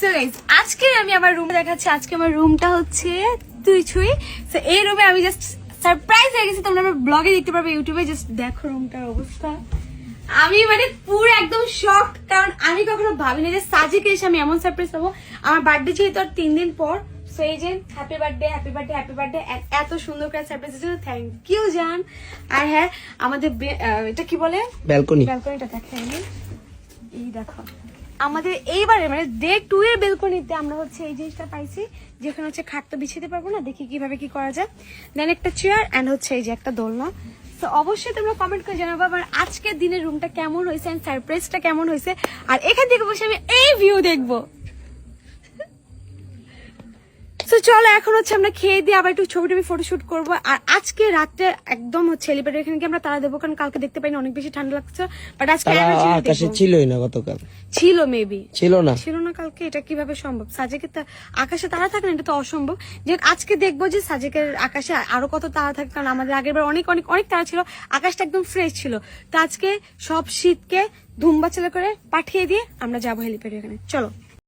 So আজকে আমি আমার রুম দেখাচ্ছি আজকে আমার রুমটা হচ্ছে তুই ছুই। সো এই রুমে আমি জাস্ট সারপ্রাইজ হয়ে গেছি তোমরা আমার ব্লগে দেখতে পারবে ইউটিউবে জাস্ট দেখো রুমটার অবস্থা। আমি মানে পুরো একদম শক কারণ আমি কখনো ভাবিনি যে সাজিকে এসে আমি এমন সারপ্রাইজ পাবো আমার বার্থডে যেহেতু আর তিন দিন পর সো এই যে happy birthday happy birthday happy birthday এত সুন্দর করে সারপ্রাইজ থ্যাংক ইউ জান। আর হ্যাঁ আমাদের এটা কি বলে? ব্যালকনি ব্যালকনিটা এই দেখো। আমাদের এইবারে মানে ডে টু এর বেলকনিতে আমরা হচ্ছে এই জিনিসটা পাইছি, যেখানে হচ্ছে খাট তো বিছিয়ে পারব না, দেখি কীভাবে কি করা যায়। দেন একটা চেয়ার অ্যান্ড হচ্ছে এই যে একটা দোলনা। তো অবশ্যই তোমরা কমেন্ট করে জানাব আবার আজকের দিনের রুমটা কেমন হয়েছে অ্যান্ড সারপ্রাইজটা কেমন হয়েছে। আর এখান থেকে বসে আমি এই ভিউ দেখব। তো চলো এখন হচ্ছে আমরা খেয়ে দিয়ে আবার একটু ছবি টবি ফটোশুট করব। আর আজকে রাতে একদম হচ্ছে এলিভেটর এখানে আমরা তারা দেবো কারণ কালকে দেখতে পাইনি অনেক বেশি ঠান্ডা লাগছে। বাট আজকে আকাশে। ছিলই না গতকাল। ছিল মেবি ছিল না। ছিল না কালকে এটা কীভাবে সম্ভব? সাজেকের তা- আকাশে তারা থাকে না এটা তো অসম্ভব। যে আজকে দেখব যে সাজেকের আকাশে আরও কত তারা থাকে কারণ আমাদের আগের বার অনেক অনেক অনেক তারা ছিল। আকাশটা একদম ফ্রেশ ছিল। তো আজকে সব শীতকে ধুমবা ছেলে করে পাঠিয়ে দিয়ে আমরা যাব হেলিপ্যাড এখানে। চলো।